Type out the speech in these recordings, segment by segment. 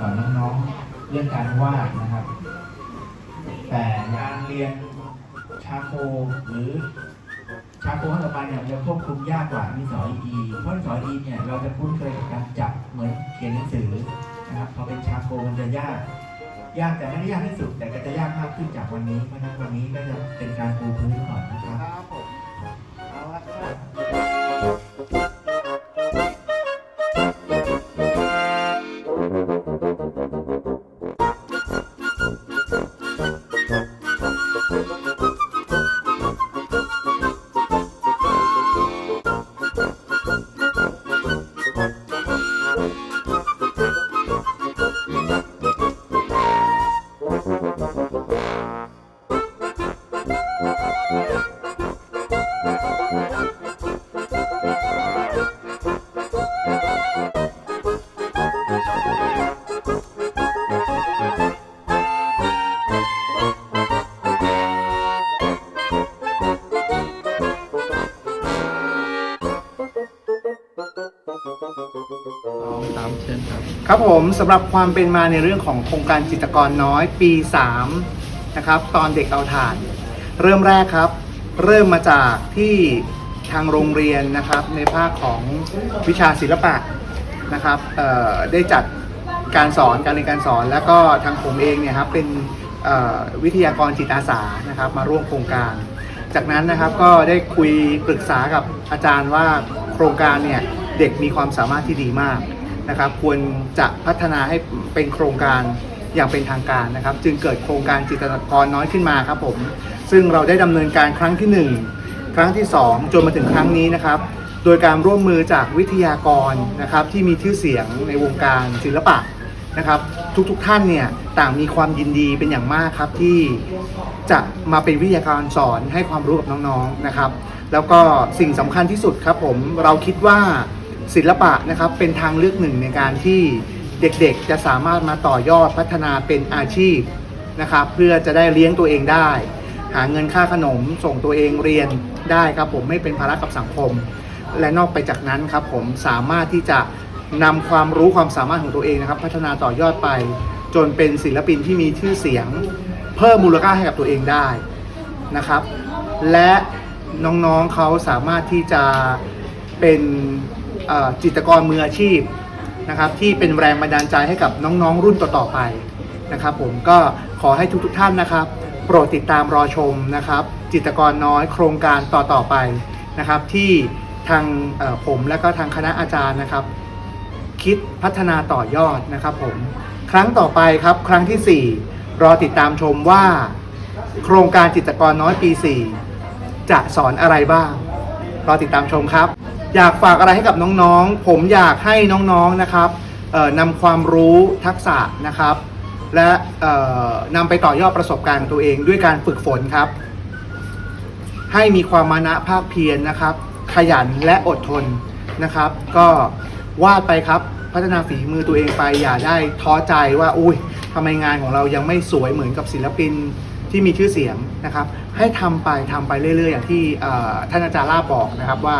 สอนน้องๆเรื่องการวาดนะครับ แต่การเรียนชาโคหรือชาโคขั้นต่อไปเนี่ยจะควบคุมยากกว่ามีสออีเพราะสออีเนี่ยเราจะคุ้นเคยกับการจับเหมือนเขียนหนังสือนะครับพอเป็นชาโคมันจะยาก ยากแต่ไม่ได้ยากที่สุด แต่ก็จะยากมากขึ้นจากวันนี้เพราะฉะนั้นวันนี้ก็จะเป็นการปูพื้นก่อนนะครับ Thank you. สามเช่นครับ ครับผมสำหรับความเป็นมาในเรื่องของโครงการจิตรกรน้อยปี 3 นะครับ ตอนเด็กเอาถ่าน เริ่มแรกครับ เริ่มมาจากที่ทางโรงเรียนนะครับในภาคของวิชาศิลปะนะครับได้จัดการสอนการเรียนการสอน แล้วก็ทางผมเองเนี่ยครับเป็นวิทยากรจิตอาสานะครับ มาร่วมโครงการ จากนั้นนะครับก็ได้คุยปรึกษากับอาจารย์ว่าโครงการเนี่ย เด็กมีความสามารถที่ดีมากนะครับ ควรจะพัฒนาให้เป็นโครงการอย่างเป็นทางการนะครับ จึงเกิดโครงการจิตรกรน้อยขึ้นมาครับผม ซึ่งเราได้ดำเนินการครั้งที่ 1 ครั้งที่ 2 จนมาถึงครั้งนี้นะครับ โดยการร่วมมือจากวิทยากรนะครับที่มีชื่อเสียงในวงการศิลปะนะครับ ทุกๆทท่านเนี่ยต่างมีความยินดีเป็นอย่างมากครับที่จะมาเป็นวิทยากรสอนให้ความรู้กับน้องๆนะครับ แล้วก็สิ่งสำคัญที่สุดครับผมเราคิดว่า ศิลปะนะครับเป็นทางเลือกหนึ่งในการที่เด็กๆจะสามารถมาต่อยอดพัฒนาเป็นอาชีพนะครับเพื่อจะได้เลี้ยงตัวเองได้ หาเงินค่าขนมส่งตัวเองเรียนได้ครับผมไม่เป็นภาระกับสังคม และนอกไปจากนั้นครับผมสามารถที่จะนำความรู้ความสามารถของตัวเองนะครับ พัฒนาต่อยอดไป จนเป็นศิลปินที่มีชื่อเสียง เพิ่มมูลค่าให้กับตัวเองได้นะครับ และน้องๆเขาสามารถที่จะเป็น จิตรกรมืออาชีพนะครับที่เป็นแรงบันดาลใจให้กับน้องๆ รุ่นต่อๆไปนะครับผมก็ขอให้ทุกๆท่านนะครับ โปรดติดตามรอชมนะครับ จิตรกรน้อยโครงการต่อๆไปนะครับ ที่ทางผมและก็ทางคณะอาจารย์นะครับ คิดพัฒนาต่อยอดนะครับผมครั้งต่อไปครับครั้งที่ 4 รอติดตามชมว่า โครงการจิตรกรน้อยปี 4 จะสอนอะไรบ้าง รอติดตามชมครับ อยากฝากอะไรให้กับน้องๆ ผมอยากให้น้องๆนะครับนำความรู้ทักษะนะครับ และนำไปต่อยอดประสบการณ์ของตัวเองด้วยการฝึกฝนครับ ให้มีความมานะภาคเพียรนะครับ ขยันและอดทนนะครับ ก็วาดไปครับพัฒนาฝีมือตัวเองไปอย่าได้ท้อใจว่าอุ้ยทำไมงานของเรายังไม่สวยเหมือนกับศิลปินที่มีชื่อเสียงนะครับ ให้ทำไปทำไปเรื่อยๆ อย่างที่ท่านอาจารย์ลาบบอกนะครับว่า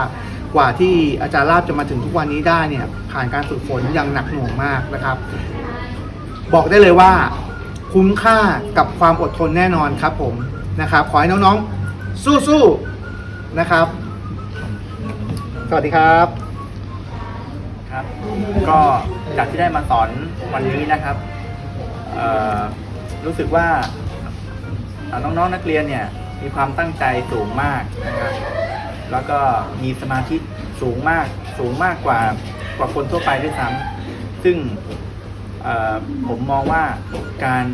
กว่าที่อาจารย์ลาบจะมาถึงทุกวันนี้ได้เนี่ยผ่านการฝึกฝนอย่างหนักหน่วงมากนะครับ บอกได้เลยว่าคุ้มค่ากับความอดทนแน่นอนครับผมนะครับ ขอให้น้องๆสู้ๆนะครับ สวัสดีครับครับ ก็จากที่ได้มาสอนวันนี้นะครับรู้สึกว่าน้องๆนักเรียนเนี่ยมีความตั้งใจสูงมากนะครับ แล้วก็มีสมาธิสูงมากสูงมากกว่ากว่าคนทั่วไปด้วยซ้ำซึ่งผมมองว่าการ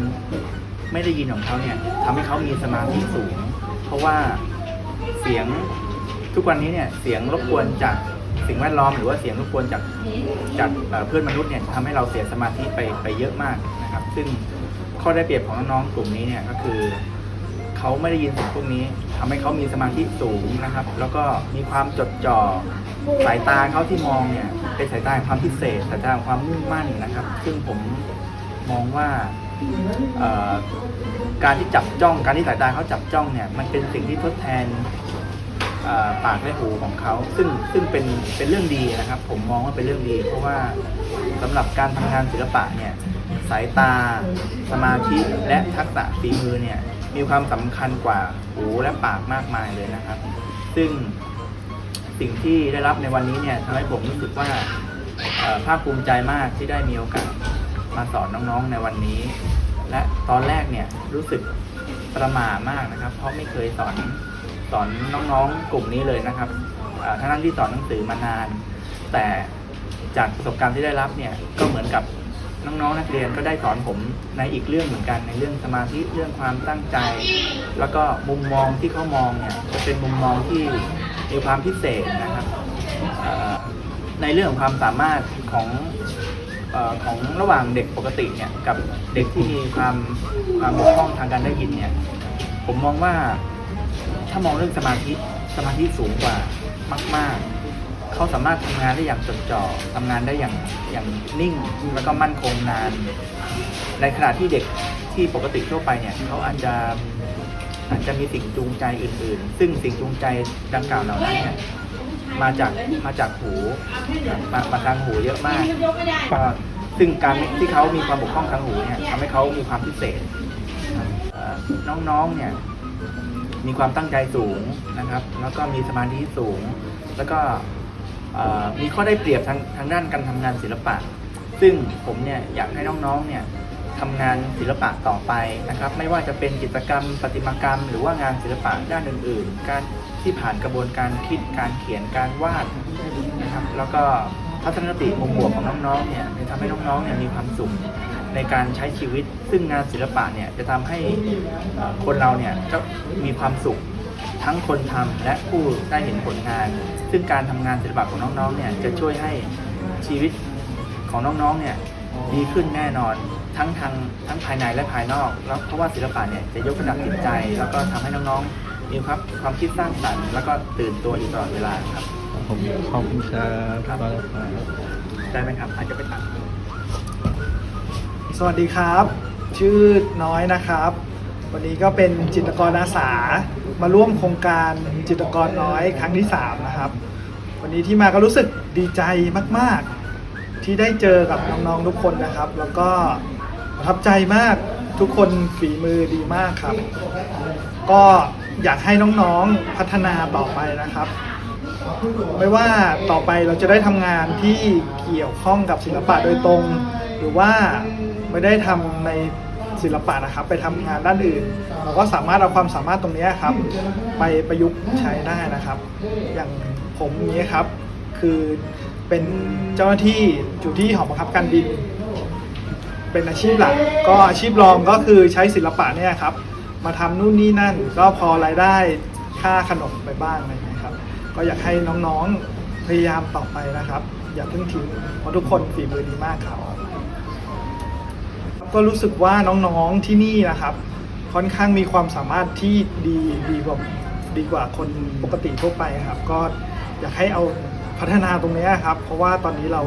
ไม่ได้ยินของเขาเนี่ยทำให้เขามีสมาธิสูง เพราะว่าเสียงทุกวันนี้เนี่ยเสียงรบกวนจากสิ่งแวดล้อมหรือว่าเสียงรบกวนจากจากเอ่อเพื่อนมนุษย์เนี่ยทำให้เราเสียสมาธิไปไปเยอะมากนะครับ ซึ่งข้อได้เปรียบของน้องๆกลุ่มนี้เนี่ยก็คือ เขาไม่ได้ยินเสียงพวกนี้ทำให้เขามีสมาธิสูงนะครับ แล้วก็มีความจดจ่อสายตาเขาที่มองเนี่ยเป็นสายตาแห่งความพิเศษสายตาแห่งความมุ่งมั่นนะครับ ซึ่งผมมองว่าเอ่อการที่จับจ้องการที่สายตาเขาจับจ้องเนี่ยมันเป็นสิ่งที่ทดแทนเอ่อปากและหูของเขาซึ่งซึ่งเป็นเป็นเรื่องดีนะครับ ผมมองว่าเป็นเรื่องดี เพราะว่าสำหรับการทำงานศิลปะเนี่ยสายตาสมาธิและทักษะฝีมือเนี่ย มีความสำคัญกว่าหูและปากมากมายเลยนะครับ ซึ่งสิ่งที่ได้รับในวันนี้เนี่ยทำให้ผมรู้สึกว่าภาคภูมิใจมากที่ได้มีโอกาสมาสอนน้องๆในวันนี้ และตอนแรกเนี่ยรู้สึกประหม่ามากนะครับ เพราะไม่เคยสอนสอนน้องๆกลุ่มนี้เลยนะครับเอ่อทั้งที่สอนหนังสือมานาน แต่จากประสบการณ์ที่ได้รับเนี่ยก็เหมือนกับ น้องๆนักเรียนก็ได้สอนผมในอีกเรื่องเหมือนกันในเรื่องสมาธิเรื่องความตั้งใจ แล้วก็มุมมองที่เขามองเนี่ยจะเป็นมุมมองที่มีความพิเศษนะครับในเรื่องของความสามารถของอของระหว่างเด็กปกติเนี่ยกับเด็กที่มีความความบกพร่องทางการได้ยินเนี่ยผมมองว่าถ้ามองเรื่องสมาธิสมาธิสูงกว่ามาก ๆ เขาสามารถทำงานได้อย่างจดจ่อทำงานได้อย่างอย่างนิ่งแล้วก็มั่นคงนาน ในขณะที่เด็กที่ปกติทั่วไปเนี่ยเขาอาจจะอาจจะมีสิ่งจูงใจอื่น ๆ ซึ่งสิ่งจูงใจดังกล่าวเหล่านั้นเนี่ยมาจากมาจากหูมามาทางหูเยอะมากซึ่งการที่เขามีความบกพร่องทางหูเนี่ยทำให้เขามีความพิเศษน้องๆเนี่ยมีความตั้งใจสูงนะครับ แล้วก็มีสมาธิสูง แล้วก็ มีข้อได้เปรียบทางทางด้านการทำงานศิลปะ ซึ่งผมเนี่ยอยากให้น้องๆเนี่ยทำงานศิลปะต่อไปนะครับ ไม่ว่าจะเป็นกิจกรรมประติมากรรม หรือว่างานศิลปะด้านอื่น ๆ การที่ผ่านกระบวนการคิดการเขียนการวาดนะครับ แล้วก็ทัศนคติมุมบวกของน้องๆเนี่ยจะทำให้น้องๆเนี่ยมีความสุขในการใช้ชีวิต ซึ่งงานศิลปะเนี่ยจะทำให้คนเราเนี่ยก็มีความสุขทั้งคนทำและผู้ได้เห็นผลงาน ซึ่งการทำงานศิลปะของน้องๆเนี่ยจะช่วยให้ชีวิตของน้องๆเนี่ยดีขึ้นแน่นอนทั้งทางทั้งภายในและภายนอก แล้วเพราะว่าศิลปะเนี่ยจะยกระดับจิตใจ แล้วก็ทำให้น้องๆมีความความคิดสร้างสรรค์แล้วก็ตื่นตัวอยู่ตลอดเวลาครับผมขอบคุณครับครับได้ไหมครับอาจจะไปถามสวัสดีครับ ชื่อน้อยนะครับ วันนี้ก็เป็นจิตรกรอาสามาร่วมโครงการจิตรกรน้อยครั้งที่ 3 นะครับ วันนี้ที่มาก็รู้สึกดีใจมาก ๆ ที่ได้เจอกับน้องๆทุกคนนะครับ แล้วก็ประทับใจมากทุกคนฝีมือดีมากครับ ก็อยากให้น้องๆพัฒนาต่อไปนะครับ ไม่ว่าต่อไปเราจะได้ทำงานที่เกี่ยวข้องกับศิลปะโดยตรง หรือว่าไม่ได้ทำใน ศิลปะนะครับ ไปทำงานด้านอื่น เราก็สามารถเอาความสามารถตรงนี้ครับ ไปประยุกต์ใช้ได้นะครับ อย่างผมนี้ครับ คือเป็นเจ้าหน้าที่อยู่ที่หอบังคับการบิน เป็นอาชีพหลัก ก็อาชีพรองก็คือใช้ศิลปะเนี่ยครับ มาทำนู่นนี่นั่น ก็พอรายได้ค่าขนมไปบ้างอะไรอย่างเงี้ยครับ ก็อยากให้น้องๆพยายามต่อไปนะครับ อย่าเพิ่งทิ้งเพราะทุกคนฝีมือดีมากครับ ก็รู้สึกว่าน้องๆที่นี่นะครับ ค่อนข้างมีความสามารถที่ดีดีกว่าดีกว่าคนปกติทั่วไปครับ ก็อยากให้เอาพัฒนาตรงเนี้ยครับ เพราะว่าตอนนี้เรา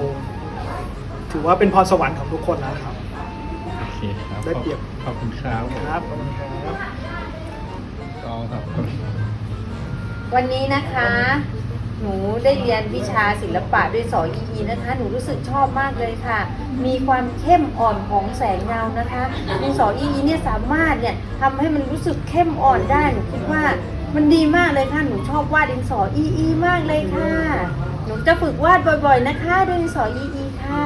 ถือว่าเป็นพรสวรรค์ของทุกคนแล้วครับ โอเคครับได้เปรียบ ขอบคุณครับครับขอบคุณครับก็ครับ วันนี้นะคะ หนูได้เรียนวิชาศิลปะด้วยสอยีนะคะ หนูรู้สึกชอบมากเลยค่ะ มีความเข้มอ่อนของแสงเงานะคะดินสอยีเนี่ยสามารถเนี่ยทำให้มันรู้สึกเข้มอ่อนได้หนูคิดว่ามันดีมากเลยค่ะ หนูชอบวาดดินสออีอีมากเลยค่ะ หนูจะฝึกวาดบ่อยๆนะคะด้วยดินสออีอีค่ะ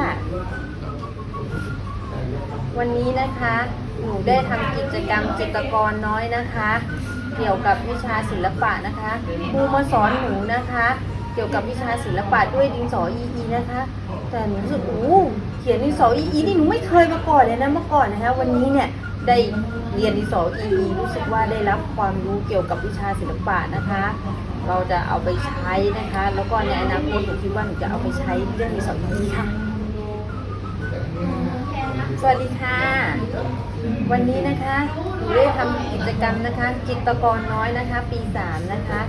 วันนี้นะคะ หนูได้ทำกิจกรรมจิตรกรน้อยนะคะ เกี่ยวกับวิชาศิลปะนะคะครูมาสอนหนูนะคะ เกี่ยวกับวิชาศิลปะด้วยดินสออีอีนะคะ แต่หนูรู้สึกโอ้เขียนดินสออีอีนี่หนูไม่เคยมาก่อนเลยนะเมื่อก่อนนะคะวันนี้เนี่ยได้เรียนดินสออีอีรู้สึกว่าได้รับความรู้เกี่ยวกับวิชาศิลปะนะคะ เราจะเอาไปใช้นะคะ แล้วก็ในอนาคตหนูคิดว่าหนูจะเอาไปใช้เรื่องดินสออีอีค่ะสวัสดีค่ะ วันนี้นะคะ ได้ทำกิจกรรมนะคะ จิตรกรน้อยนะคะ ปีสามนะคะ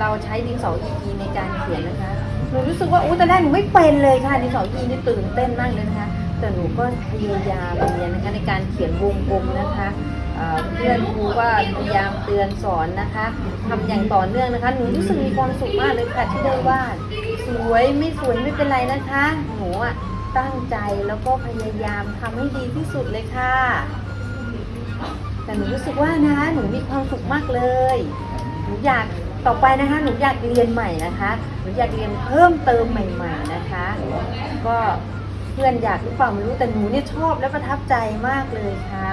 เราใช้ดินสออีกีในการเขียนนะคะ หนูรู้สึกว่าอู้ตอนแรกหนูไม่เป็นเลยค่ะดินสออีนี่ตื่นเต้นมากเลยนะคะ แต่หนูก็พยายามเรียนนะคะในการเขียนวงกลมนะคะเพื่อนครูก็พยายามเตือนสอนนะคะทำอย่างต่อเนื่องนะคะ หนูรู้สึกมีความสุขมากเลยค่ะที่ได้วาดสวยไม่สวยไม่เป็นไรนะคะ หนูอะตั้งใจแล้วก็พยายามทำให้ดีที่สุดเลยค่ะ แต่หนูรู้สึกว่านะคะหนูมีความสุขมากเลย หนูอยากต่อไปนะคะหนูอยากเรียนใหม่นะคะหนูอยากเรียนเพิ่มเติมใหม่ ๆนะคะ ก็เพื่อนอยากหรือเปล่าไม่รู้แต่หนูเนี่ยชอบและประทับใจมากเลยค่ะ